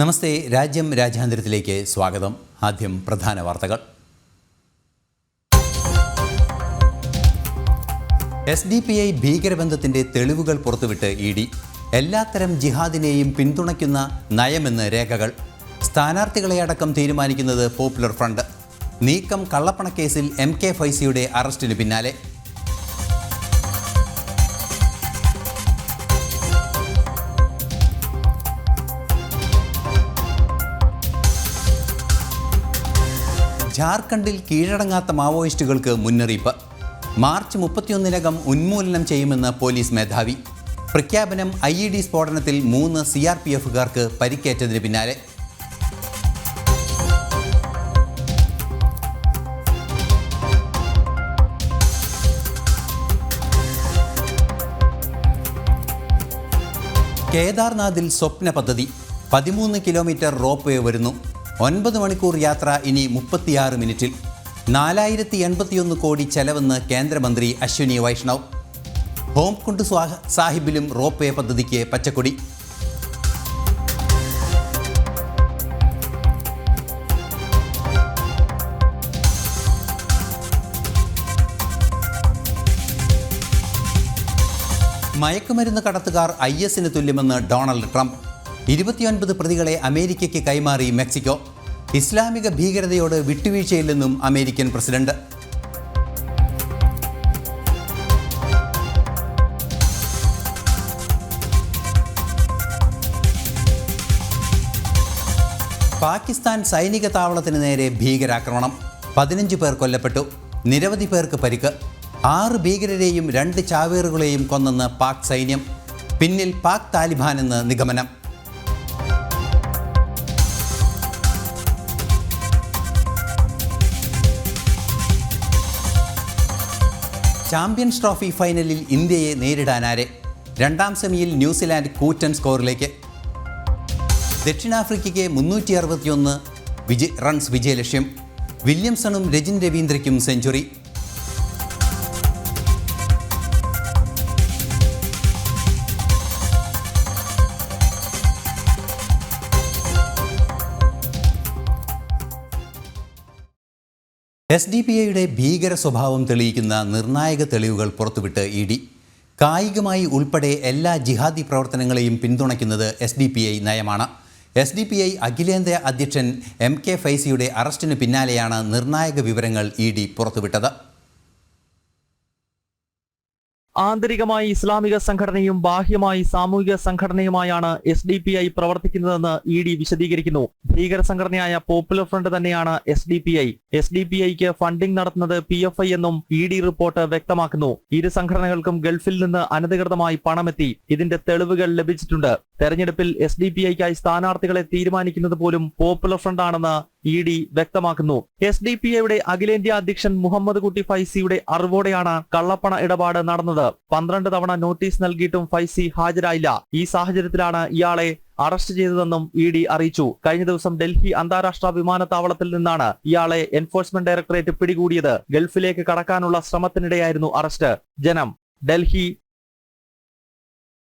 നമസ്തേ രാജ്യം രാജ്യാന്തരത്തിലേക്ക് സ്വാഗതം. ആദ്യം പ്രധാന വാർത്തകൾ. എസ് ഡി പി ഐ ഭീകരബന്ധത്തിന്റെ തെളിവുകൾ പുറത്തുവിട്ട് ഇ ഡി. എല്ലാത്തരം ജിഹാദിനെയും പിന്തുണയ്ക്കുന്ന നയമെന്ന് രേഖകൾ. സ്ഥാനാർത്ഥികളെ അടക്കം തീരുമാനിക്കുന്നത് പോപ്പുലർ ഫ്രണ്ട്. നീക്കം കള്ളപ്പണക്കേസിൽ എം കെ ഫൈസിയുടെ അറസ്റ്റിന് പിന്നാലെ. ജാർഖണ്ഡിൽ കീഴടങ്ങാത്ത മാവോയിസ്റ്റുകൾക്ക് മുന്നറിയിപ്പ്. മാർച്ച് മുപ്പത്തിയൊന്നിനകം ഉന്മൂലനം ചെയ്യുമെന്ന് പോലീസ് മേധാവി. പ്രഖ്യാപനം ഐ ഇ ഡി സ്ഫോടനത്തിൽ മൂന്ന് സി ആർ പി എഫുകാർക്ക് പരിക്കേറ്റതിന് പിന്നാലെ. കേദാർനാഥിൽ സ്വപ്ന പദ്ധതി. പതിമൂന്ന് കിലോമീറ്റർ റോപ്പ് വേ വരുന്നു. ഒൻപത് മണിക്കൂർ യാത്ര ഇനി മുപ്പത്തിയാറ് മിനിറ്റിൽ. നാലായിരത്തി എൺപത്തിയൊന്ന് കോടി ചെലവെന്ന് കേന്ദ്രമന്ത്രി അശ്വിനി വൈഷ്ണവ്. ഹോംകുണ്ട് സാഹിബിലും റോപ്പ് വേ പദ്ധതിക്ക് പച്ചക്കൊടി. മയക്കുമരുന്ന് കടത്തുകാർ ഐ എസിന് തുല്യമെന്ന് ഡൊണാൾഡ് ട്രംപ്. ഇരുപത്തിയൊൻപത് പ്രതികളെ അമേരിക്കയ്ക്ക് കൈമാറി മെക്സിക്കോ. ഇസ്ലാമിക ഭീകരതയോട് വിട്ടുവീഴ്ചയില്ലെന്നും അമേരിക്കൻ പ്രസിഡന്റ്. പാകിസ്ഥാൻ സൈനിക താവളത്തിന് നേരെ ഭീകരാക്രമണം. പതിനഞ്ച് പേർ കൊല്ലപ്പെട്ടു. നിരവധി പേർക്ക് പരിക്ക്. ആറ് ഭീകരരെയും രണ്ട് ചാവേറുകളെയും കൊന്നെന്ന് പാക് സൈന്യം. പിന്നിൽ പാക് താലിബാൻ എന്ന് നിഗമനം. ചാമ്പ്യൻസ് ട്രോഫി ഫൈനലിൽ ഇന്ത്യയെ നേരിടാനാരെ രണ്ടാം സെമിയിൽ ന്യൂസിലാൻഡ് കൂറ്റൻ സ്കോറിലേക്ക്. ദക്ഷിണാഫ്രിക്കയ്ക്ക് മുന്നൂറ്റി അറുപത്തിയൊന്ന് വിജയ് റൺസ് വിജയലക്ഷ്യം. വില്യംസണും രജിൻ രവീന്ദ്രയ്ക്കും സെഞ്ചുറി എസ് ഡി പി ഐയുടെ ഭീകര സ്വഭാവം തെളിയിക്കുന്ന നിർണായക തെളിവുകൾ പുറത്തുവിട്ട് ഇ ഡി. കായികമായി ഉൾപ്പെടെ എല്ലാ ജിഹാദി പ്രവർത്തനങ്ങളെയും പിന്തുണയ്ക്കുന്നത് എസ് ഡി പി ഐ നയമാണ്. എസ് ഡി പി ഐ അഖിലേന്ത്യാ അധ്യക്ഷൻ എം കെ ഫൈസിയുടെ അറസ്റ്റിന് പിന്നാലെയാണ് നിർണായക വിവരങ്ങൾ ഇ ഡി പുറത്തുവിട്ടത്. ആന്തരികമായി ഇസ്ലാമിക സംഘടനയും ബാഹ്യമായി സാമൂഹിക സംഘടനയുമായാണ് എസ് ഡി പി ഐ പ്രവർത്തിക്കുന്നതെന്ന് ഇ ഡി വിശദീകരിക്കുന്നു. ഭീകര സംഘടനയായ പോപ്പുലർ ഫ്രണ്ട് തന്നെയാണ് S D P I S D P ഐക്ക് ഫണ്ടിംഗ് നടത്തുന്നത് പി എഫ് ഐ എന്നും ഇ ഡി റിപ്പോർട്ട് വ്യക്തമാക്കുന്നു. ഇരു സംഘടനകൾക്കും ഗൾഫിൽ നിന്ന് അനധികൃതമായി പണമെത്തി. ഇതിന്റെ തെളിവുകൾ ലഭിച്ചിട്ടുണ്ട്. തെരഞ്ഞെടുപ്പിൽ എസ് ഡി പി ഐക്കായി സ്ഥാനാർത്ഥികളെ തീരുമാനിക്കുന്നത് പോലും പോപ്പുലർ ഫ്രണ്ടാണെന്ന് ഇ ഡി വ്യക്തമാക്കുന്നു. എസ് ഡി പി എയുടെ അഖിലേന്ത്യാ അധ്യക്ഷൻ മുഹമ്മദ് കുട്ടി ഫൈസിയുടെ അറിവോടെയാണ് കള്ളപ്പണ ഇടപാട് നടന്നത്. പന്ത്രണ്ട് തവണ നോട്ടീസ് നൽകിയിട്ടും ഫൈസി ഹാജരായില്ല. ഈ സാഹചര്യത്തിലാണ് ഇയാളെ അറസ്റ്റ് ചെയ്തതെന്നും ഇ ഡി അറിയിച്ചു. കഴിഞ്ഞ ദിവസം ഡൽഹി അന്താരാഷ്ട്ര വിമാനത്താവളത്തിൽ നിന്നാണ് ഇയാളെ എൻഫോഴ്സ്മെന്റ് ഡയറക്ടറേറ്റ് പിടികൂടിയത്. ഗൾഫിലേക്ക് കടക്കാനുള്ള ശ്രമത്തിനിടെയായിരുന്നു അറസ്റ്റ്. ജനം ഡൽഹി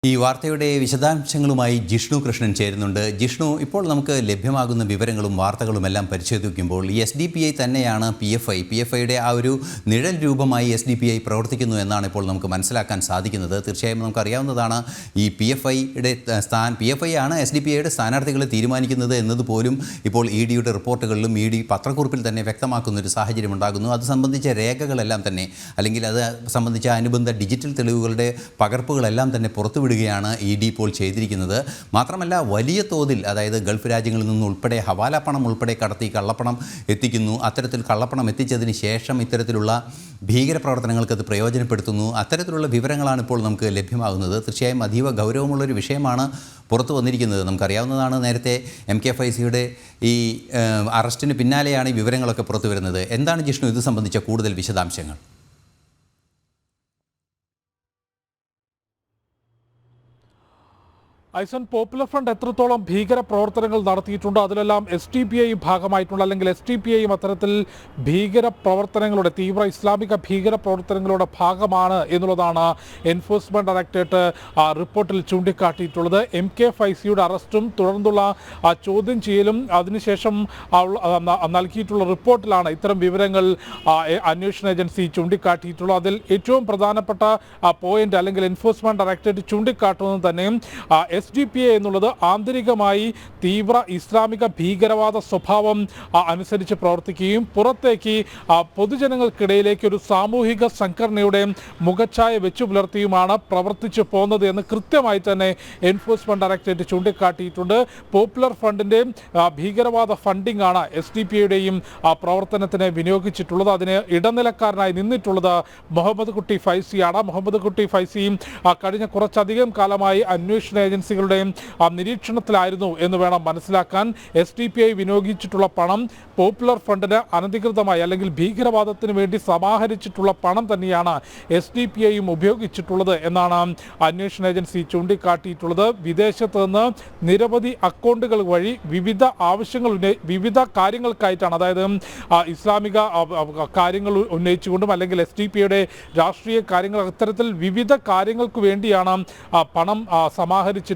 ഈ വാർത്തയുടെ വിശദാംശങ്ങളുമായി ജിഷ്ണു കൃഷ്ണൻ ചേരുന്നുണ്ട്. ജിഷ്ണു ഇപ്പോൾ നമുക്ക് ലഭ്യമാകുന്ന വിവരങ്ങളും വാർത്തകളും എല്ലാം പരിശോധിക്കുമ്പോൾ എസ് ഡി പി ഐ തന്നെയാണ് P F I P F ഐയുടെ ആ ഒരു നിഴൽ രൂപമായി എസ് ഡി പി ഐ പ്രവർത്തിക്കുന്നു എന്നാണ് ഇപ്പോൾ നമുക്ക് മനസ്സിലാക്കാൻ സാധിക്കുന്നത്. തീർച്ചയായും നമുക്കറിയാവുന്നതാണ് ഈ പി എഫ് ഐയുടെ സ്ഥാൻ പി എഫ് ഐ ആണ് എസ് ഡി പി ഐയുടെ സ്ഥാനാർത്ഥികളെ തീരുമാനിക്കുന്നത് എന്നതുപോലും ഇപ്പോൾ ഇ ഡിയുടെ റിപ്പോർട്ടുകളിലും ഇ ഡി പത്രക്കുറിപ്പിൽ തന്നെ വ്യക്തമാക്കുന്ന ഒരു സാഹചര്യം ഉണ്ടാകുന്നു. അത് സംബന്ധിച്ച രേഖകളെല്ലാം തന്നെ അല്ലെങ്കിൽ അത് സംബന്ധിച്ച അനുബന്ധ ഡിജിറ്റൽ തെളിവുകളുടെ പകർപ്പുകളെല്ലാം തന്നെ പുറത്തുവിടുകയാണ് ഇ ഡി ഇപ്പോൾ ചെയ്തിരിക്കുന്നത്. മാത്രമല്ല വലിയ തോതിൽ അതായത് ഗൾഫ് രാജ്യങ്ങളിൽ നിന്ന് ഉൾപ്പെടെ ഹവാല പണം ഉൾപ്പെടെ കടത്തി കള്ളപ്പണം എത്തിക്കുന്നു. അത്തരത്തിൽ കള്ളപ്പണം എത്തിച്ചതിന് ശേഷം ഇത്തരത്തിലുള്ള ഭീകരപ്രവർത്തനങ്ങൾക്ക് അത് പ്രയോജനപ്പെടുത്തുന്നു. അത്തരത്തിലുള്ള വിവരങ്ങളാണ് ഇപ്പോൾ നമുക്ക് ലഭ്യമാകുന്നത്. തീർച്ചയായും അതീവ ഗൗരവമുള്ളൊരു വിഷയമാണ് പുറത്തു വന്നിരിക്കുന്നത്. നമുക്കറിയാവുന്നതാണ് നേരത്തെ എം കെ എഫ് ഐ ഫൈസിയുടെ ഈ അറസ്റ്റിന് പിന്നാലെയാണ് ഈ വിവരങ്ങളൊക്കെ പുറത്തു വരുന്നത്. എന്താണ് ജിഷ്ണു ഇത് സംബന്ധിച്ച കൂടുതൽ വിശദാംശങ്ങൾ? ഐസൺ പോപ്പുലർ ഫ്രണ്ട് എത്രത്തോളം ഭീകര പ്രവർത്തനങ്ങൾ നടത്തിയിട്ടുണ്ട് അതിലെല്ലാം എസ് ടി പി ഐ ഭാഗമായിട്ടുണ്ട് അല്ലെങ്കിൽ എസ് ടി പി ഐയും അത്തരത്തിൽ ഭീകര പ്രവർത്തനങ്ങളുടെ തീവ്ര ഇസ്ലാമിക ഭീകര പ്രവർത്തനങ്ങളുടെ ഭാഗമാണ് എന്നുള്ളതാണ് എൻഫോഴ്സ്മെന്റ് ഡയറക്ടറേറ്റ് റിപ്പോർട്ടിൽ ചൂണ്ടിക്കാട്ടിയിട്ടുള്ളത്. എം കെ ഫൈസിയുടെ അറസ്റ്റും തുടർന്നുള്ള ആ, ചോദ്യം ചെയ്യലും അതിനുശേഷം നൽകിയിട്ടുള്ള റിപ്പോർട്ടിലാണ് ഇത്തരം വിവരങ്ങൾ അന്വേഷണ ഏജൻസി ചൂണ്ടിക്കാട്ടിയിട്ടുള്ളത്. അതിൽ ഏറ്റവും പ്രധാനപ്പെട്ട പോയിന്റ് അല്ലെങ്കിൽ എൻഫോഴ്സ്മെന്റ് ഡയറക്ടറേറ്റ് ചൂണ്ടിക്കാട്ടുന്നത് തന്നെ എസ് ഡി പി എ എന്നുള്ളത് ആന്തരികമായി തീവ്ര ഇസ്ലാമിക ഭീകരവാദ സ്വഭാവം അനുസരിച്ച് പ്രവർത്തിക്കുകയും പുറത്തേക്ക് പൊതുജനങ്ങൾക്കിടയിലേക്ക് ഒരു സാമൂഹിക സംഘടനയുടെ മുഖച്ഛായ വെച്ചു പുലർത്തിയുമാണ് പ്രവർത്തിച്ചു പോകുന്നത് എന്ന് കൃത്യമായി തന്നെ എൻഫോഴ്സ്മെന്റ് ഡയറക്ടറേറ്റ് ചൂണ്ടിക്കാട്ടിയിട്ടുണ്ട്. പോപ്പുലർ ഫണ്ടിന്റെ ഭീകരവാദ ഫണ്ടിംഗ് ആണ് എസ് ഡി പി എയുടെയും പ്രവർത്തനത്തിന് വിനിയോഗിച്ചിട്ടുള്ളത്. അതിന് ഇടനിലക്കാരനായി നിന്നിട്ടുള്ളത് മുഹമ്മദ് കുട്ടി ഫൈസിയാണ്. മുഹമ്മദ് കുട്ടി ഫൈസിയും കഴിഞ്ഞ കുറച്ചധികം കാലമായി അന്വേഷണ ഏജൻസികളുടെ ആ, നിരീക്ഷണത്തിലായിരുന്നു എന്ന് വേണം മനസ്സിലാക്കാൻ. എസ് ഡി പി ഐ വിനിയോഗിച്ചിട്ടുള്ള പണം പോപ്പുലർ ഫണ്ടിന് അനധികൃതമായി അല്ലെങ്കിൽ ഭീകരവാദത്തിന് വേണ്ടി സമാഹരിച്ചിട്ടുള്ള പണം തന്നെയാണ് എസ് ഡി പി ഐയും ഉപയോഗിച്ചിട്ടുള്ളത് എന്നാണ് അന്വേഷണ ഏജൻസി ചൂണ്ടിക്കാട്ടിയിട്ടുള്ളത്. വിദേശത്ത് നിന്ന് നിരവധി അക്കൗണ്ടുകൾ വഴി വിവിധ ആവശ്യങ്ങൾ വിവിധ കാര്യങ്ങൾക്കായിട്ടാണ്. അതായത് ഇസ്ലാമിക കാര്യങ്ങൾ ഉന്നയിച്ചുകൊണ്ടും അല്ലെങ്കിൽ എസ് ഡി പിയുടെ രാഷ്ട്രീയ കാര്യങ്ങൾ അത്തരത്തിൽ വിവിധ കാര്യങ്ങൾക്ക് വേണ്ടിയാണ് പണം ആ,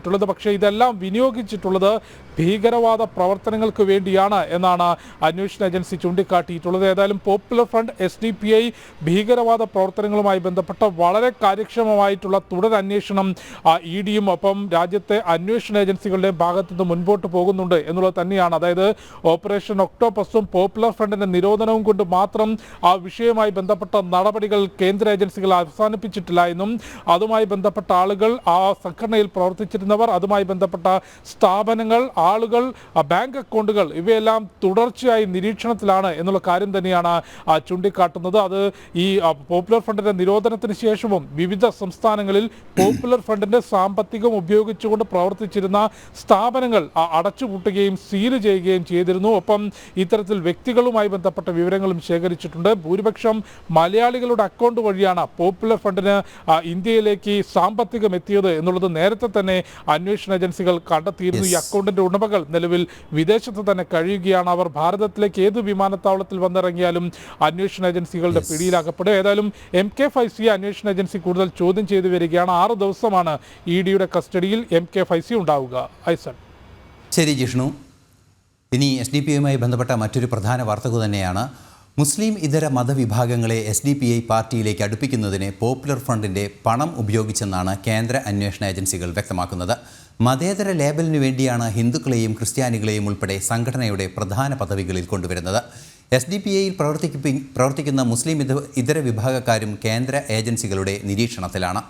സമാഹരിച്ചിട്ടുള്ളത് പക്ഷേ ഇതെല്ലാം വിനിയോഗിച്ചിട്ടുള്ളത് ഭീകരവാദ പ്രവർത്തനങ്ങൾക്ക് വേണ്ടിയാണ് എന്നാണ് അന്വേഷണ ഏജൻസി ചൂണ്ടിക്കാട്ടിയിട്ടുള്ളത്. ഏതായാലും popular front S D P I ഭീകരവാദ പ്രവർത്തനങ്ങളുമായി ബന്ധപ്പെട്ട വളരെ കാര്യക്ഷമമായിട്ടുള്ള തുടരന്വേഷണം ഇ ഡിയും ഒപ്പം രാജ്യത്തെ അന്വേഷണ ഏജൻസികളുടെ ഭാഗത്തു നിന്ന് മുൻപോട്ട് പോകുന്നുണ്ട് എന്നുള്ളത് തന്നെയാണ്. അതായത് ഓപ്പറേഷൻ ഒക്ടോപസും പോപ്പുലർ ഫ്രണ്ടിന്റെ നിരോധനവും കൊണ്ട് മാത്രം ആ വിഷയവുമായി ബന്ധപ്പെട്ട നടപടികൾ കേന്ദ്ര ഏജൻസികൾ അവസാനിപ്പിച്ചിട്ടില്ല എന്നും അതുമായി ബന്ധപ്പെട്ട ആളുകൾ ആ സംഘടനയിൽ പ്രവർത്തിച്ചിരുന്നവർ അതുമായി ബന്ധപ്പെട്ട സ്ഥാപനങ്ങൾ ആളുകൾ ബാങ്ക് അക്കൗണ്ടുകൾ ഇവയെല്ലാം തുടർച്ചയായി നിരീക്ഷണത്തിലാണ് എന്നുള്ള കാര്യം തന്നെയാണ് ചൂണ്ടിക്കാട്ടുന്നത്. അത് ഈ പോപ്പുലർ ഫണ്ടിന്റെ നിരോധനത്തിന് ശേഷവും വിവിധ സംസ്ഥാനങ്ങളിൽ പോപ്പുലർ ഫണ്ടിന്റെ സാമ്പത്തികം ഉപയോഗിച്ചുകൊണ്ട് പ്രവർത്തിച്ചിരുന്ന സ്ഥാപനങ്ങൾ അടച്ചുപൂട്ടുകയും സീൽ ചെയ്യുകയും ചെയ്തിരുന്നു. ഒപ്പം ഇത്തരത്തിൽ വ്യക്തികളുമായി ബന്ധപ്പെട്ട വിവരങ്ങളും ശേഖരിച്ചിട്ടുണ്ട്. ഭൂരിപക്ഷം മലയാളികളുടെ അക്കൗണ്ട് വഴിയാണ് പോപ്പുലർ ഫണ്ടിന് ഇന്ത്യയിലേക്ക് സാമ്പത്തികം എത്തിയത് എന്നുള്ളത് നേരത്തെ തന്നെ അന്വേഷണ ഏജൻസികൾ കണ്ടെത്തിയിരുന്നു. ഈ. അക്കൗണ്ടിന്റെ ഉടമകൾ നിലവിൽ വിദേശത്ത് തന്നെ കഴിയുകയാണ്. അവർ ഭാരതത്തിലേക്ക് ഏത് വിമാനത്താവളത്തിൽ വന്നിറങ്ങിയാലും അന്വേഷണ ഏജൻസികളുടെ. പിടിയിലാക്കപ്പെടും. ഏതായാലും എം കെ ഫൈസി അന്വേഷണ ഏജൻസി കൂടുതൽ ചോദ്യം ചെയ്തു വരികയാണ്. ആറ് ദിവസമാണ് ഇ ഡിയുടെ കസ്റ്റഡിയിൽ എം കെ ഫൈസി ഉണ്ടാവുക. ഐസൺ. ശരി ജിഷ്ണു. ഇനി എസ് ഡി പി യുമായി ബന്ധപ്പെട്ട മറ്റൊരു പ്രധാന വാർത്തക തന്നെയാണ്. മുസ്ലിം ഇതര മതവിഭാഗങ്ങളെ എസ് ഡി പി ഐ പാർട്ടിയിലേക്ക് അടുപ്പിക്കുന്നതിന് പോപ്പുലർ ഫ്രണ്ടിന്റെ പണം ഉപയോഗിച്ചെന്നാണ് കേന്ദ്ര അന്വേഷണ ഏജൻസികൾ വ്യക്തമാക്കുന്നത്. മതേതര ലേബലിനു വേണ്ടിയാണ് ഹിന്ദുക്കളെയും ക്രിസ്ത്യാനികളെയും ഉൾപ്പെടെ സംഘടനയുടെ പ്രധാന പദവികളിൽ കൊണ്ടുവരുന്നത്. എസ് ഡി പി ഐയിൽ പ്രവർത്തിക്കുന്ന മുസ്ലിം ഇതര വിഭാഗക്കാരും കേന്ദ്ര ഏജൻസികളുടെ നിരീക്ഷണത്തിലാണ്.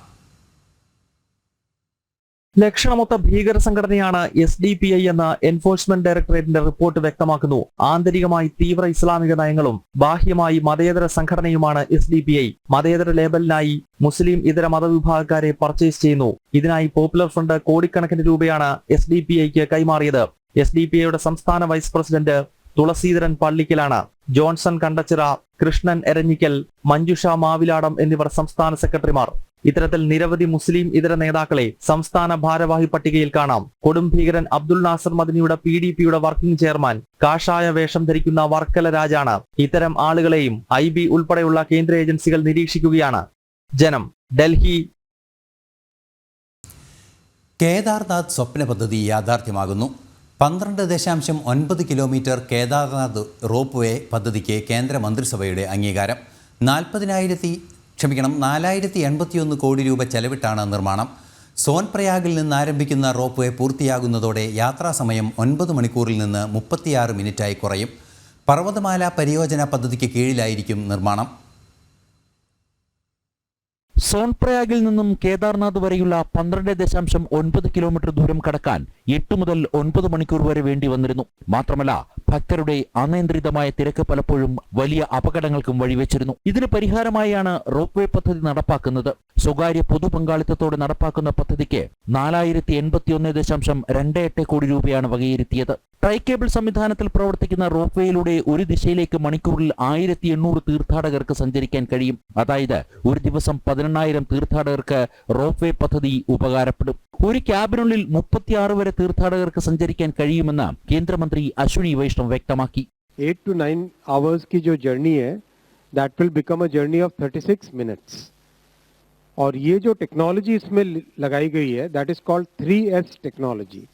ലക്ഷണമൊത്ത ഭീകര സംഘടനയാണ് എസ് ഡി പി ഐ എന്ന എൻഫോഴ്സ്മെന്റ് ഡയറക്ടറേറ്റിന്റെ റിപ്പോർട്ട് വ്യക്തമാക്കുന്നു. ആന്തരികമായി തീവ്ര ഇസ്ലാമിക നയങ്ങളും ബാഹ്യമായി മതേതര സംഘടനയുമാണ് എസ് ഡി പി ഐ മതേതര ലേബലിനായി മുസ്ലിം ഇതര മതവിഭാഗക്കാരെ പർച്ചേസ് ചെയ്യുന്നു. ഇതിനായി പോപ്പുലർ ഫ്രണ്ട് കോടിക്കണക്കിന് രൂപയാണ് എസ് ഡി പി ഐക്ക് കൈമാറിയത്. എസ് ഡി പി ഐയുടെ സംസ്ഥാന വൈസ് പ്രസിഡന്റ് തുളസീധരൻ പള്ളിക്കലാണ്. ജോൺസൺ കണ്ടച്ചിറ കൃഷ്ണൻ എരഞ്ഞിക്കൽ മഞ്ജുഷ മാവിലാടം എന്നിവർ സംസ്ഥാന സെക്രട്ടറിമാർ ഇത്തരത്തിൽ നിരവധി മുസ്ലിം ഇതര നേതാക്കളെ സംസ്ഥാന ഭാരവാഹി പട്ടികയിൽ കാണാം. കൊടും ഭീകരൻ അബ്ദുൾ നാസർ മദനിയുടെ പി ഡി പിയുടെ വർക്കിംഗ് ചെയർമാൻ കാഷായ വേഷം ധരിക്കുന്ന വർക്കല രാജാണ്. ഇത്തരം ആളുകളെയും ഐ ബി ഉൾപ്പെടെയുള്ള കേന്ദ്ര ഏജൻസികൾ നിരീക്ഷിക്കുകയാണ്. ജനം ഡൽഹി. കേദാർനാഥ് സ്വപ്ന പദ്ധതി യാഥാർത്ഥ്യമാകുന്നു. പന്ത്രണ്ട് ദശാംശം ഒൻപത് കിലോമീറ്റർ കേദാർനാഥ് റോപ്പ് വേ പദ്ധതിക്ക് കേന്ദ്ര മന്ത്രിസഭയുടെ അംഗീകാരം. നാൽപ്പതിനായിരത്തി ക്ഷമിക്കണം നാലായിരത്തി എൺപത്തിയൊന്ന് കോടി രൂപ ചെലവിട്ടാണ് നിർമ്മാണം. സോൻപ്രയാഗിൽ നിന്ന് ആരംഭിക്കുന്ന റോപ്പ് വേ പൂർത്തിയാകുന്നതോടെ യാത്രാസമയം ഒൻപത് മണിക്കൂറിൽ നിന്ന് മുപ്പത്തിയാറ് മിനിറ്റായി കുറയും. പർവതമാല പരിയോജന പദ്ധതിക്ക് കീഴിലായിരിക്കും നിർമ്മാണം. സോൺപ്രയാഗിൽ നിന്നും കേദാർനാഥ് വരെയുള്ള പന്ത്രണ്ട് ദശാംശം ഒൻപത് കിലോമീറ്റർ ദൂരം കടക്കാൻ എട്ട് മുതൽ ഒൻപത് മണിക്കൂർ വരെ വേണ്ടി വന്നിരുന്നു. മാത്രമല്ല ഭക്തരുടെ അനിയന്ത്രിതമായ തിരക്ക് പലപ്പോഴും വലിയ അപകടങ്ങൾക്കും വഴിവെച്ചിരുന്നു. ഇതിന് പരിഹാരമായാണ് റോപ്പ് വേ പദ്ധതി നടപ്പാക്കുന്നത്. സ്വകാര്യ പൊതുപങ്കാളിത്തത്തോടെ നടപ്പാക്കുന്ന പദ്ധതിക്ക് നാലായിരത്തി എൺപത്തിയൊന്ന് ദശാംശം രണ്ട് എട്ട് കോടി രൂപയാണ് വകയിരുത്തിയത്. ട്രൈ കേബിൾ സംവിധാനത്തിൽ പ്രവർത്തിക്കുന്ന റോപ്പ്വേയിലൂടെ ഒരു ദിശയിലേക്ക് മണിക്കൂറിൽ ആയിരത്തി എണ്ണൂറ് തീർത്ഥാടകർക്ക് സഞ്ചരിക്കാൻ കഴിയും. അതായത് ഒരു ദിവസം പതിനെണ്ണായിരം തീർത്ഥാടകർക്ക് റോപ്വേ പദ്ധതി ഉപകാരപ്പെടും. ഒരു ക്യാബിനുള്ളിൽ മുപ്പത്തിയാറ് വരെ തീർത്ഥാടകർക്ക് സഞ്ചരിക്കാൻ കഴിയുമെന്ന് കേന്ദ്രമന്ത്രി അശ്വിനി വൈഷ്ണവ് വ്യക്തമാക്കി. Journey journey of thirty six minutes और ये जो टेक्नोलॉजी इसमें लगाई गई है that is called three S technology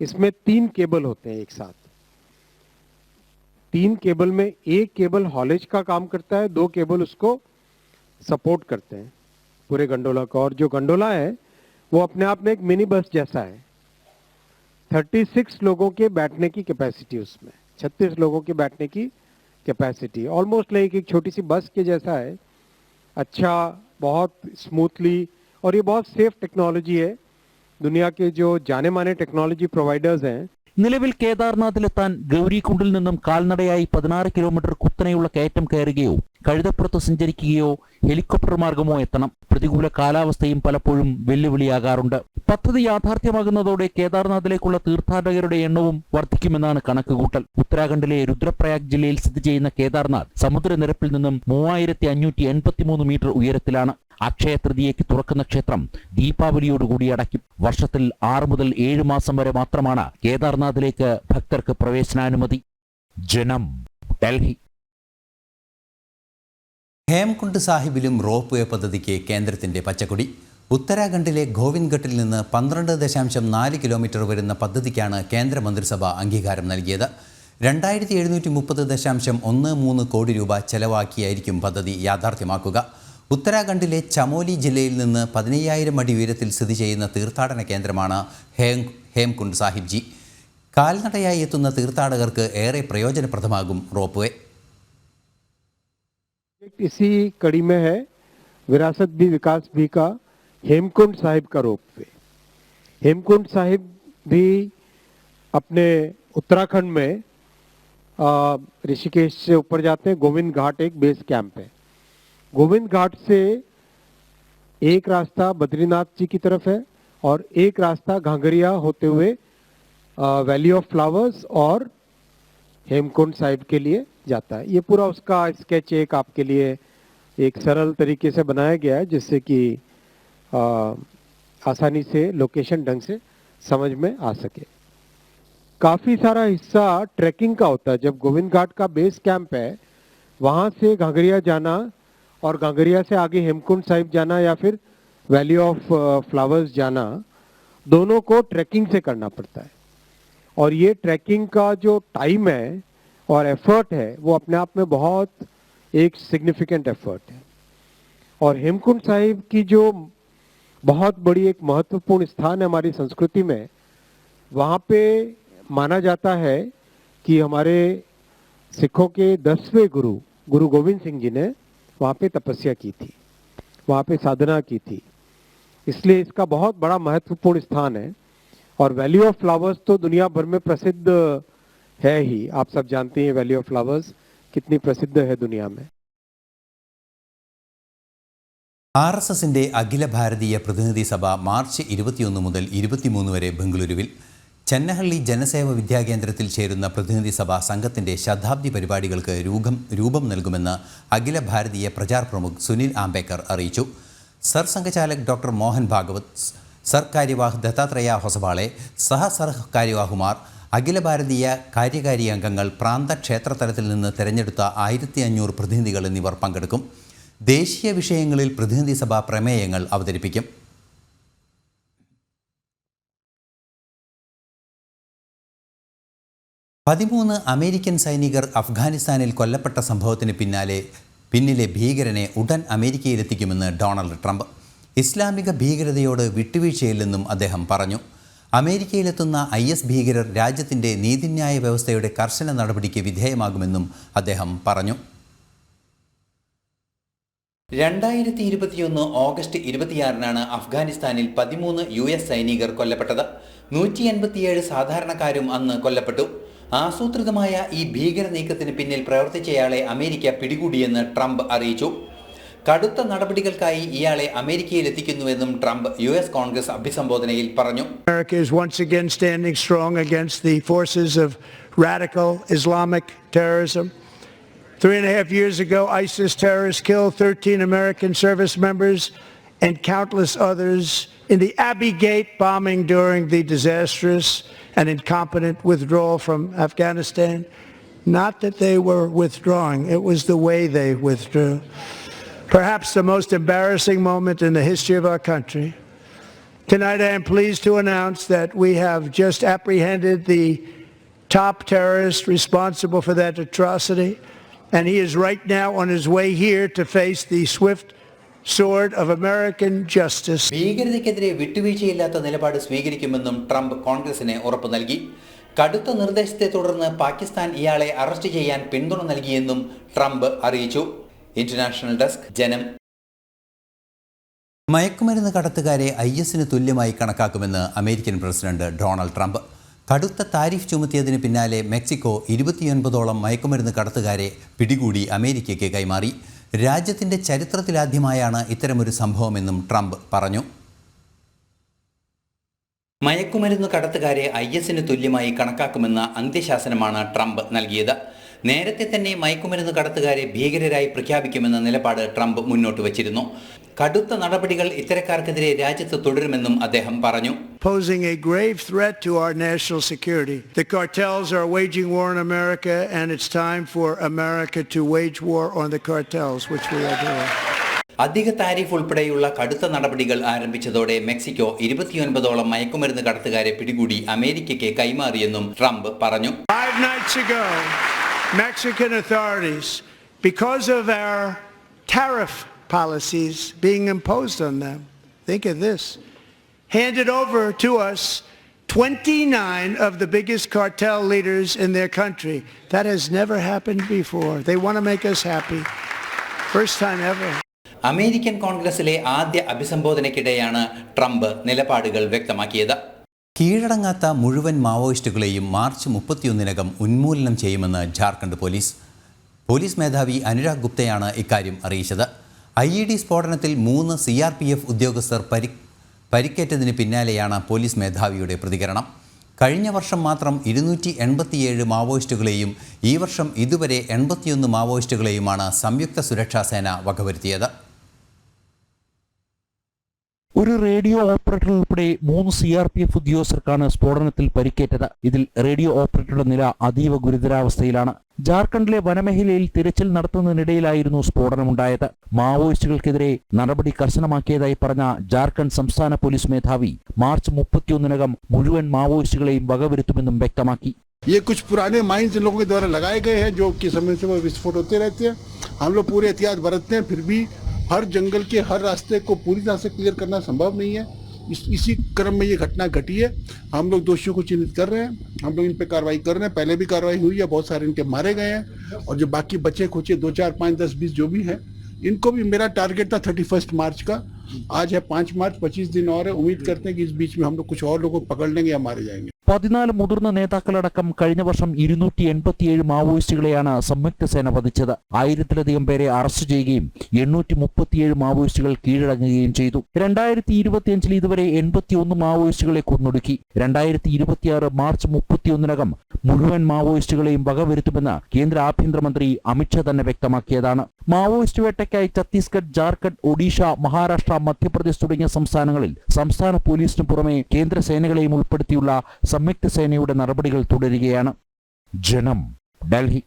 इसमें तीन केबल होते हैं एक साथ। तीन केबल में एक केबल हॉलेज का काम करता है, दो केबल उसको सपोर्ट करते हैं। पूरे गंडोला का। और जो गंडोला है, वो अपने आप में एक मिनी बस जैसा है। 36 लोगों के बैठने की कैपेसिटी उसमें। 36 लोगों के बैठने की कैपेसिटी ऑलमोस्ट लाइक एक छोटी सी बस के जैसा है। अच्छा बहुत स्मूथली और ये बहुत सेफ़ टेक्नोलॉजी है। दुनिया के जो जाने माने टेक्नोलॉजी प्रोवाइडर्स हैं നിലവിൽ കേദാർനാഥിലെത്താൻ ഗൗരികുണ്ടിൽ നിന്നും കാൽനടയായി പതിനാറ് കിലോമീറ്റർ കുത്തനെയുള്ള കയറ്റം കയറുകയോ കഴുതപ്പുറത്ത് സഞ്ചരിക്കുകയോ ഹെലികോപ്റ്റർ മാർഗമോ എത്തണം. പ്രതികൂല കാലാവസ്ഥയും പലപ്പോഴും വെല്ലുവിളിയാകാറുണ്ട്. പദ്ധതി യാഥാർത്ഥ്യമാകുന്നതോടെ കേദാർനാഥിലേക്കുള്ള തീർത്ഥാടകരുടെ എണ്ണവും വർദ്ധിക്കുമെന്നാണ് കണക്കുകൂട്ടൽ. ഉത്തരാഖണ്ഡിലെ രുദ്രപ്രയാഗ് ജില്ലയിൽ സ്ഥിതി ചെയ്യുന്ന കേദാർനാഥ് സമുദ്രനിരപ്പിൽ നിന്നും മൂവായിരത്തി മീറ്റർ ഉയരത്തിലാണ്. അക്ഷയ തൃതീയയ്ക്ക് തുറക്കുന്ന ക്ഷേത്രം ദീപാവലിയോടുകൂടി അടയ്ക്കും. വർഷത്തിൽ ആറ് മുതൽ ഏഴ് മാസം വരെ മാത്രമാണ് കേദാർനാഥിലേക്ക് ഭക്തർക്ക് പ്രവേശനാനുമതി. ജനം ഡൽഹി. ഹേംകുണ്ട് സാഹിബിലും റോപ്പ് വേ പദ്ധതിക്ക് കേന്ദ്രത്തിന്റെ പച്ചക്കൊടി. ഉത്തരാഖണ്ഡിലെ ഗോവിന്ദ്ഘട്ടിൽ നിന്ന് പന്ത്രണ്ട് ദശാംശം നാല് കിലോമീറ്റർ വരുന്ന പദ്ധതിക്കാണ് കേന്ദ്രമന്ത്രിസഭ അംഗീകാരം നൽകിയത്. രണ്ടായിരത്തി എഴുന്നൂറ്റി മുപ്പത് ദശാംശം ഒന്ന് മൂന്ന് കോടി രൂപ ചെലവാക്കിയായിരിക്കും പദ്ധതി യാഥാർത്ഥ്യമാക്കുക. ഉത്തരാഖണ്ഡിലെ ചമോലി ജില്ലയിൽ നിന്ന് പതിനയ്യായിരം അടി ഉയരത്തിൽ സ്ഥിതി ചെയ്യുന്ന തീർത്ഥാടന കേന്ദ്രമാണ് ഹേം ഹേംകുണ്ട് സാഹിബ് ജി കാൽനടയായി എത്തുന്ന തീർത്ഥാടകർക്ക് ഏറെ പ്രയോജനപ്രദമാകും റോപ്പ് വേ प्रोजेक्ट इसी कड़ी में है विरासत भी विकास भी का हेमकुंड साहिब का रोप वे हेमकुंड साहिब भी अपने उत्तराखंड में आ, ऋषिकेश से ऊपर जाते हैं गोविंद घाट एक बेस कैंप है गोविंद घाट से एक रास्ता बद्रीनाथ जी की तरफ़ है और एक रास्ता घांगरिया होते हुए वैली ऑफ़ फ्लावर्स और हेमकुंड साहिब के लिए जाता है। ये पूरा उसका स्केच एक आपके लिए एक सरल तरीके से बनाया गया है, जिससे कि आसानी से लोकेशन ढंग से समझ में आ सके। काफ़ी सारा हिस्सा ट्रैकिंग का होता है। जब गोविंद घाट का बेस कैंप है, वहाँ से घाघरिया जाना और घाघरिया से आगे हेमकुंड साहिब जाना या फिर वैली ऑफ़ फ्लावर्स जाना, दोनों को ट्रैकिंग से करना पड़ता है। और ये ट्रैकिंग का जो टाइम है और एफर्ट है, वो अपने आप में बहुत एक सिग्निफिकेंट एफर्ट है। और हेमकुंड साहिब की जो बहुत बड़ी एक महत्वपूर्ण स्थान है हमारी संस्कृति में, वहाँ पे माना जाता है कि हमारे सिखों के दसवें गुरु गुरु गोविंद सिंह जी ने वहाँ पे तपस्या की थी वहाँ पे साधना की थी इसलिए इसका बहुत बड़ा महत्वपूर्ण स्थान है और वैली ऑफ फ्लावर्स तो दुनिया भर में प्रसिद्ध है ही आप सब जानते हैं वैली ऑफ फ्लावर्स कितनी प्रसिद्ध है दुनिया में ആർ എസ് എസിൻ്റെ അഖില ഭാരതീയ പ്രതിനിധി സഭ മാർച്ച് ഇരുപത്തിയൊന്ന് മുതൽ ഇരുപത്തിമൂന്ന് വരെ ബംഗളൂരുവിൽ ചെന്നഹള്ളി ജനസേവ വിദ്യാകേന്ദ്രത്തിൽ ചേരുന്ന പ്രതിനിധി സഭ സംഘത്തിന്റെ ശതാബ്ദി പരിപാടികൾക്ക് രൂപം രൂപം നൽകുമെന്ന് അഖില ഭാരതീയ പ്രചാർ പ്രമുഖ് സുനിൽ ആംബേക്കർ അറിയിച്ചു. സർ സംഘചാലക് ഡോക്ടർ മോഹൻ ഭാഗവത് സർ കാര്യവാഹ് ദത്താത്രേയ ഹൊസബാളെ സഹ സർ കാര്യവാഹുമാർ അഖില ഭാരതീയ കാര്യകാരി അംഗങ്ങൾ പ്രാന്ത ക്ഷേത്രതലത്തിൽ നിന്ന് തെരഞ്ഞെടുത്ത ആയിരത്തി അഞ്ഞൂറ് പ്രതിനിധികൾ എന്നിവർ പങ്കെടുക്കും. ദേശീയ വിഷയങ്ങളിൽ പ്രതിനിധി സഭ പ്രമേയങ്ങൾ അവതരിപ്പിക്കും. പതിമൂന്ന് അമേരിക്കൻ സൈനികർ അഫ്ഗാനിസ്ഥാനിൽ കൊല്ലപ്പെട്ട സംഭവത്തിന് പിന്നാലെ പിന്നിലെ ഭീകരനെ ഉടൻ അമേരിക്കയിലെത്തിക്കുമെന്ന് ഡൊണാൾഡ് ട്രംപ്. ഇസ്ലാമിക ഭീകരതയോട് വിട്ടുവീഴ്ചയില്ലെന്നും അദ്ദേഹം പറഞ്ഞു. അമേരിക്കയിലെത്തുന്ന ഐ എസ് ഭീകരർ രാജ്യത്തിന്റെ നീതിന്യായ വ്യവസ്ഥയുടെ കർശന നടപടിക്ക് വിധേയമാകുമെന്നും അദ്ദേഹം പറഞ്ഞു. രണ്ടായിരത്തി ഇരുപത്തിയൊന്ന് ഓഗസ്റ്റ് ഇരുപത്തിയാറിനാണ് അഫ്ഗാനിസ്ഥാനിൽ പതിമൂന്ന് യു എസ് സൈനികർ കൊല്ലപ്പെട്ടത്. നൂറ്റി എൺപത്തിയേഴ് സാധാരണക്കാരും അന്ന് കൊല്ലപ്പെട്ടു. ആസൂത്രിതമായ ഈ ഭീകര നീക്കത്തിന് പിന്നിൽ പ്രവർത്തിച്ചയാളെ അമേരിക്ക പിടികൂടിയെന്ന് ട്രംപ് അറിയിച്ചു കടുത്ത നടപടികൾക്കായി ഇയാളെ അമേരിക്കയിൽ എത്തിക്കുന്നുവെന്നും ട്രംപ് യു എസ് കോൺഗ്രസ് അഭിസംബോധനയിൽ പറഞ്ഞു America is once again standing strong against the forces of radical Islamic terrorism. Three and a half years ago, ISIS terrorists killed 13 American service members and countless others in the Abbey Gate bombing during the disastrous and incompetent withdrawal from Afghanistan. Not that they were withdrawing, it was the way they withdrew. Perhaps the most embarrassing moment in the history of our country. Tonight, I am pleased to announce that we have just apprehended the top terrorist responsible for that atrocity, and he is right now on his way here to face the swift sword of American justice. ഭീകരതയ്ക്കെതിരെ വിട്ടുവീഴ്ചയില്ലാത്ത നിലപാട് സ്വീകരിക്കുമെന്നും Trump കോൺഗ്രസിന് ഉറപ്പ് നൽകി. കടുത്ത നിർദ്ദേശത്തെ തുടർന്ന് പാകിസ്ഥാൻ ഇയാളെ അറസ്റ്റ് ചെയ്യാൻ പിന്തുണ നൽകിയെന്നും ട്രംപ് അറിയിച്ചു. ഇന്റർനാഷണൽ ഡെസ്ക് ജനം. മയക്കുമരുന്ന് കടത്തുകാരെ ഐ എസിന് തുല്യമായി കണക്കാക്കുമെന്ന് അമേരിക്കൻ പ്രസിഡന്റ് ഡൊണാൾഡ് ട്രംപ്. കടുത്ത താരിഫ് ചുമത്തിയതിന് പിന്നാലെ മെക്സിക്കോ ഇരുപത്തിയൊൻപതോളം മയക്കുമരുന്ന് കടത്തുകാരെ പിടികൂടി അമേരിക്കയ്ക്ക് കൈമാറി. രാജ്യത്തിന്റെ ചരിത്രത്തിലാദ്യമായാണ് ഇത്തരമൊരു സംഭവമെന്നും ട്രംപ് പറഞ്ഞു. മയക്കുമരുന്ന് കടത്തുകാരെ ഐ എസിന് തുല്യമായി കണക്കാക്കുമെന്ന അന്ത്യശാസനമാണ് ട്രംപ് നൽകിയത്. നേരത്തെ തന്നെ മയക്കുമരുന്ന് കടത്തുകാരെ ഭീകരരായി പ്രഖ്യാപിക്കുമെന്ന നിലപാട് ട്രംപ് മുന്നോട്ട് വച്ചിരുന്നു കടുത്ത നടപടികൾ ഇത്തരക്കാർക്കെതിരെ രാജ്യത്ത് തുടരുമെന്നും അദ്ദേഹം പറഞ്ഞു Posing a grave threat to our national security. The cartels are waging war on America, and it's time for America to wage war on the cartels, which we are doing. അധിക tariff ഉൾപ്പെടെയുള്ള കടുത്ത നടപടികൾ ആരംഭിച്ചതോടെ Mexico ഇരുപത്തിയൊൻപതോളം മയക്കുമരുന്ന് കടത്തുകാരെ പിടികൂടി അമേരിക്കയ്ക്ക് കൈമാറിയെന്നും ട്രംപ് പറഞ്ഞു Mexican authorities, because of our tariff policies being imposed on them, think of this, handed over to us 29 of the biggest cartel leaders in their country. That has never happened before. They want to make us happy. First time ever. American കോൺഗ്രസിലെ ആദ്യ അഭിസംബോധനയ്ക്കിടെയാണ് Trump നിലപാടുകൾ വ്യക്തമാക്കിയത് കീഴടങ്ങാത്ത മുഴുവൻ മാവോയിസ്റ്റുകളെയും March മുപ്പത്തിയൊന്നിനകം ഉന്മൂലനം ചെയ്യുമെന്ന് Jharkhand police. Police മേധാവി അനുരാഗ് ഗുപ്തയാണ് ഇക്കാര്യം അറിയിച്ചത്. ഐ ഇ ഡി സ്ഫോടനത്തിൽ മൂന്ന് സി ആർ പി എഫ് ഉദ്യോഗസ്ഥർ പരി പരിക്കേറ്റതിന് പിന്നാലെയാണ് പോലീസ് മേധാവിയുടെ പ്രതികരണം. കഴിഞ്ഞ വർഷം മാത്രം ഇരുന്നൂറ്റി എൺപത്തിയേഴ് മാവോയിസ്റ്റുകളെയും ഈ വർഷം ഇതുവരെ എൺപത്തിയൊന്ന് മാവോയിസ്റ്റുകളെയുമാണ് സംയുക്ത സുരക്ഷാ സേന വകവരുത്തിയത്. ഒരു റേഡിയോ ഓപ്പറേറ്റർ ഉൾപ്പെടെ മൂന്ന് സി ആർ പി എഫ് ഉദ്യോഗസ്ഥർക്കാണ് സ്ഫോടനത്തിൽ പരിക്കേറ്റത് ഇതിൽ റേഡിയോ ഓപ്പറേറ്ററുടെ നില അതീവ ഗുരുതരാവസ്ഥയിലാണ് ജാർഖണ്ഡിലെ വനമേഖലയിൽ തിരച്ചിൽ നടത്തുന്നതിനിടയിലായിരുന്നു സ്ഫോടനമുണ്ടായത് മാവോയിസ്റ്റുകൾക്കെതിരെ നടപടി കർശനമാക്കിയതായി പറഞ്ഞ ജാർഖണ്ഡ് സംസ്ഥാന പോലീസ് മേധാവി മാർച്ച് മുപ്പത്തിയൊന്നിനകം മുഴുവൻ മാവോയിസ്റ്റുകളെയും വകവരുത്തുമെന്നും വ്യക്തമാക്കി ये कुछ पुराने माइंस इन लोगों के द्वारा लगाए गए हैं जो कि समय से वो विस्फोट होते रहते हैं हम लोग पूरे एहतियात बरतते हैं फिर भी हर जंगल के हर रास्ते को पूरी तरह से क्लियर करना संभव नहीं है। इस, इसी क्रम में ये घटना घटी है। हम लोग दोषियों को चिन्हित कर रहे हैं। हम लोग इन पर कार्रवाई कर रहे हैं। पहले भी कार्रवाई हुई है। बहुत सारे इनके मारे गए हैं। और जो बाकी बचे, खुचे दो, चार, पाँच, दस, बीस जो भी हैं, इनको भी मेरा टारगेट था थर्टी फ़र्स्ट मार्च का। आज है पाँच मार्च, पच्चीस दिन और है। उम्मीद करते हैं कि इस बीच में हम लोग कुछ और लोगों को पकड़ लेंगे या मारे जाएँगे। പതിനാല് മുതിർന്ന നേതാക്കളടക്കം കഴിഞ്ഞ വർഷം ഇരുന്നൂറ്റി എൺപത്തിയേഴ് മാവോയിസ്റ്റുകളെയാണ് സംയുക്ത സേന വധിച്ചത്. ആയിരത്തിലധികം പേരെ അറസ്റ്റ് ചെയ്യുകയും എണ്ണൂറ്റി മുപ്പത്തിയേഴ് മാവോയിസ്റ്റുകൾ കീഴടങ്ങുകയും ചെയ്തു. രണ്ടായിരത്തി ഇരുപത്തിയഞ്ചിൽ ഇതുവരെ എൺപത്തിയൊന്ന് മാവോയിസ്റ്റുകളെ കൊന്നൊടുക്കി. രണ്ടായിരത്തി ഇരുപത്തിയാറ് മാർച്ച് മുപ്പത്തിയൊന്നിനകം മുഴുവൻ മാവോയിസ്റ്റുകളെയും വകവരുത്തുമെന്ന് കേന്ദ്ര ആഭ്യന്തരമന്ത്രി അമിത്ഷാ തന്നെ വ്യക്തമാക്കിയതാണ്. മാവോയിസ്റ്റ് വേട്ടയ്ക്കായി ഛത്തീസ്ഗഡ് ജാർഖണ്ഡ് ഒഡീഷ മഹാരാഷ്ട്ര മധ്യപ്രദേശ് തുടങ്ങിയ സംസ്ഥാനങ്ങളിൽ സംസ്ഥാന പോലീസിനു പുറമെ കേന്ദ്ര സേനകളെയും ഉൾപ്പെടുത്തിയുള്ള സംയുക്ത സേനയുടെ നടപടികൾ തുടരുകയാണ്. ജനം ഡൽഹി.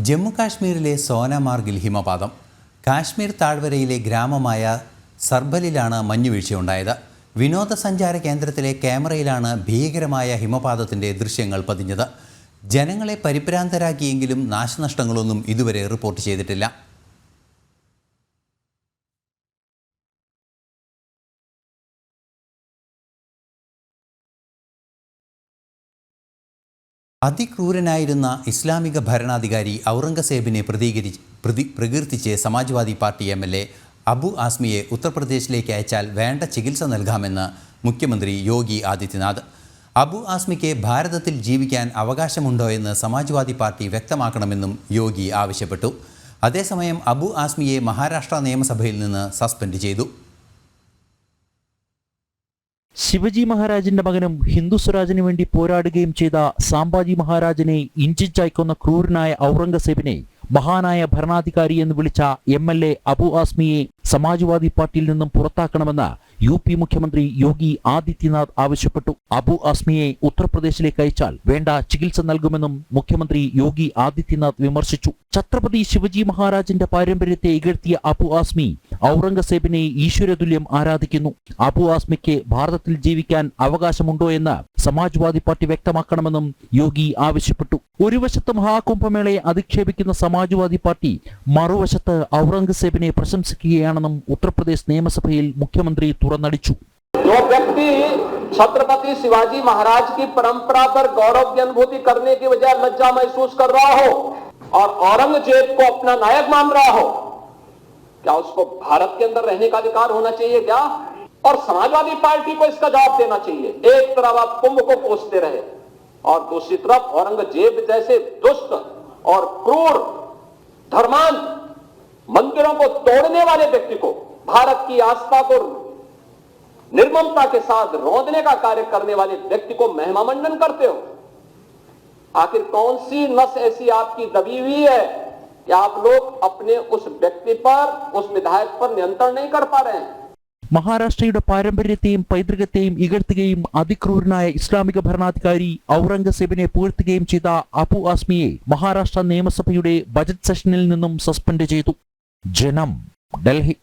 ജമ്മുകാശ്മീരിലെ സോനമാർഗിൽ ഹിമപാതം കാശ്മീർ താഴ്വരയിലെ ഗ്രാമമായ സർബലിലാണ് മഞ്ഞുവീഴ്ചയുണ്ടായത്. വിനോദസഞ്ചാര കേന്ദ്രത്തിലെ ക്യാമറയിലാണ് ഭീകരമായ ഹിമപാതത്തിന്റെ ദൃശ്യങ്ങൾ പതിഞ്ഞത്. ജനങ്ങളെ പരിഭ്രാന്തരാക്കിയെങ്കിലും നാശനഷ്ടങ്ങളൊന്നും ഇതുവരെ റിപ്പോർട്ട് ചെയ്തിട്ടില്ല. അതിക്രൂരനായിരുന്ന ഇസ്ലാമിക ഭരണാധികാരി ഔറംഗസേബിനെ പ്രതികരി പ്രതി പ്രകീർത്തിച്ച് Samajwadi party M L A Abu ആസ്മിയെ ഉത്തർപ്രദേശിലേക്ക് അയച്ചാൽ വേണ്ട ചികിത്സ നൽകാമെന്ന് മുഖ്യമന്ത്രി യോഗി ആദിത്യനാഥ്. അബു ആസ്മിക്ക് ഭാരതത്തിൽ ജീവിക്കാൻ അവകാശമുണ്ടോ എന്ന് സമാജ്വാദി പാർട്ടി വ്യക്തമാക്കണമെന്നും യോഗി ആവശ്യപ്പെട്ടു. അതേസമയം അബു ആസ്മിയെ മഹാരാഷ്ട്ര നിയമസഭയിൽ നിന്ന് സസ്പെൻഡ് ചെയ്തു. ശിവജി മഹാരാജിന്റെ മകനും ഹിന്ദു സ്വരാജിനു വേണ്ടി പോരാടുകയും ചെയ്ത സാംബാജി മഹാരാജിനെ ഇഞ്ചിഞ്ചായി കൊന്ന ക്രൂരനായ ഔറംഗസേബിനെ മഹാനായ ഭരണാധികാരി എന്ന് വിളിച്ച എം എൽ എ അബു ആസ്മിയെ സമാജ്വാദി പാർട്ടിയിൽ നിന്നും പുറത്താക്കണമെന്ന് യു പി മുഖ്യമന്ത്രി യോഗി ആദിത്യനാഥ് ആവശ്യപ്പെട്ടു. അബു ആസ്മിയെ ഉത്തർപ്രദേശിലേക്ക് അയച്ചാൽ വേണ്ട ചികിത്സ നൽകുമെന്നും മുഖ്യമന്ത്രി യോഗി ആദിത്യനാഥ് വിമർശിച്ചു. ഛത്രപതി ശിവജി മഹാരാജിന്റെ പാരമ്പര്യത്തെ ഇകഴ്ത്തിയ അബു ആസ്മി ഔറംഗസേബിനെ ഈശ്വരതുല്യം ആരാധിക്കുന്നു. അബു ആസ്മിക്ക് ഭാരതത്തിൽ ജീവിക്കാൻ അവകാശമുണ്ടോ എന്ന് സമാജ്വാദി പാർട്ടി വ്യക്തമാക്കണമെന്നും യോഗി ആവശ്യപ്പെട്ടു. ഒരു വശത്ത് മഹാകുംഭമേളയെ അധിക്ഷേപിക്കുന്ന സമാജ്വാദി പാർട്ടി മറുവശത്ത് ഔറംഗസേബിനെ പ്രശംസിക്കുകയാണെന്നും ഉത്തർപ്രദേശ് നിയമസഭയിൽ മുഖ്യമന്ത്രി തുറന്നടിച്ചു जो व्यक्ति छत्रपति शिवाजी महाराज की परंपरा पर गौरव की अनुभूति करने की बजाय लज्जा महसूस कर रहा हो और औरंगजेब को अपना नायक मान रहा हो क्या उसको भारत के अंदर रहने का अधिकार होना चाहिए क्या और समाजवादी पार्टी को इसका जवाब देना चाहिए एक तरफ आप कुंभ को कोसते रहे और दूसरी तरफ़ औरंगज़ेब जैसे दुष्ट और क्रूर धर्मांत मंदिरों को तोड़ने वाले व्यक्ति को भारत की आस्था को निर्ममता के साथ रोदने का कार्य करने वाले व्यक्ति को महिमा मंडन करते हो। आखिर कौन सी नस ऐसी आपकी दबी हुई है कि आप लोग अपने उस व्यक्ति पर, उस विधायक पर नियंत्रण नहीं कर पा रहे हैं? മഹാരാഷ്ട്രയുടെ പാരമ്പര്യത്തെയും പൈതൃകത്തെയും ഇകഴ്ത്തുകയും അതിക്രൂരനായ ഇസ്ലാമിക ഭരണാധികാരി ഔറംഗസേബിനെ പുകഴ്ത്തുകയും ചെയ്ത അബു ആസ്മിയെ മഹാരാഷ്ട്ര നിയമസഭയുടെ ബജറ്റ് സെഷനിൽ നിന്നും സസ്പെൻഡ് ചെയ്തു. ജനം ഡൽഹി.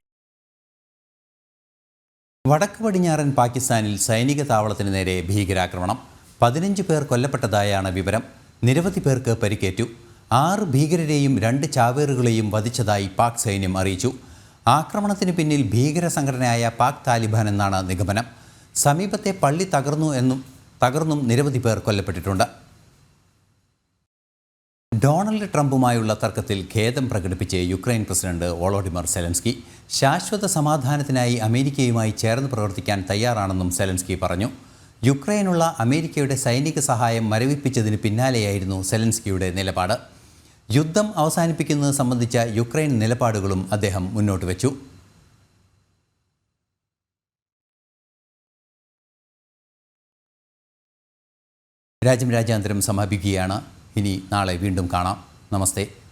വടക്ക് പടിഞ്ഞാറൻ പാകിസ്ഥാനിൽ സൈനിക താവളത്തിന് നേരെ ഭീകരാക്രമണം. പതിനഞ്ച് പേർ കൊല്ലപ്പെട്ടതായാണ് വിവരം. നിരവധി പേർക്ക് പരിക്കേറ്റു. ആറ് ഭീകരരെയും രണ്ട് ചാവേറുകളെയും വധിച്ചതായി പാക് സൈന്യം അറിയിച്ചു. ആക്രമണത്തിന് പിന്നിൽ ഭീകര സംഘടനയായ പാക് താലിബാൻ എന്നാണ് നിഗമനം. സമീപത്തെ പള്ളി തകർന്നു എന്നും തകർന്നും നിരവധി പേർ കൊല്ലപ്പെട്ടിട്ടുണ്ട്. ഡൊണാൾഡ് ട്രംപുമായുള്ള തർക്കത്തിൽ ഖേദം പ്രകടിപ്പിച്ച് യുക്രൈൻ പ്രസിഡന്റ് വോളോഡിമർ സെലൻസ്കി ശാശ്വത സമാധാനത്തിനായി അമേരിക്കയുമായി ചേർന്ന് പ്രവർത്തിക്കാൻ തയ്യാറാണെന്നും സെലൻസ്കി പറഞ്ഞു. യുക്രൈനുള്ള അമേരിക്കയുടെ സൈനിക സഹായം മരവിപ്പിച്ചതിന് പിന്നാലെയായിരുന്നു സെലൻസ്കിയുടെ നിലപാട്. യുദ്ധം അവസാനിപ്പിക്കുന്നത് സംബന്ധിച്ച യുക്രൈൻ നിലപാടുകളും അദ്ദേഹം മുന്നോട്ട് വെച്ചു. രാജ്യം രാജ്യാന്തരം സമാപിക്കുകയാണ്. ഇനി നാളെ വീണ്ടും കാണാം. നമസ്തേ.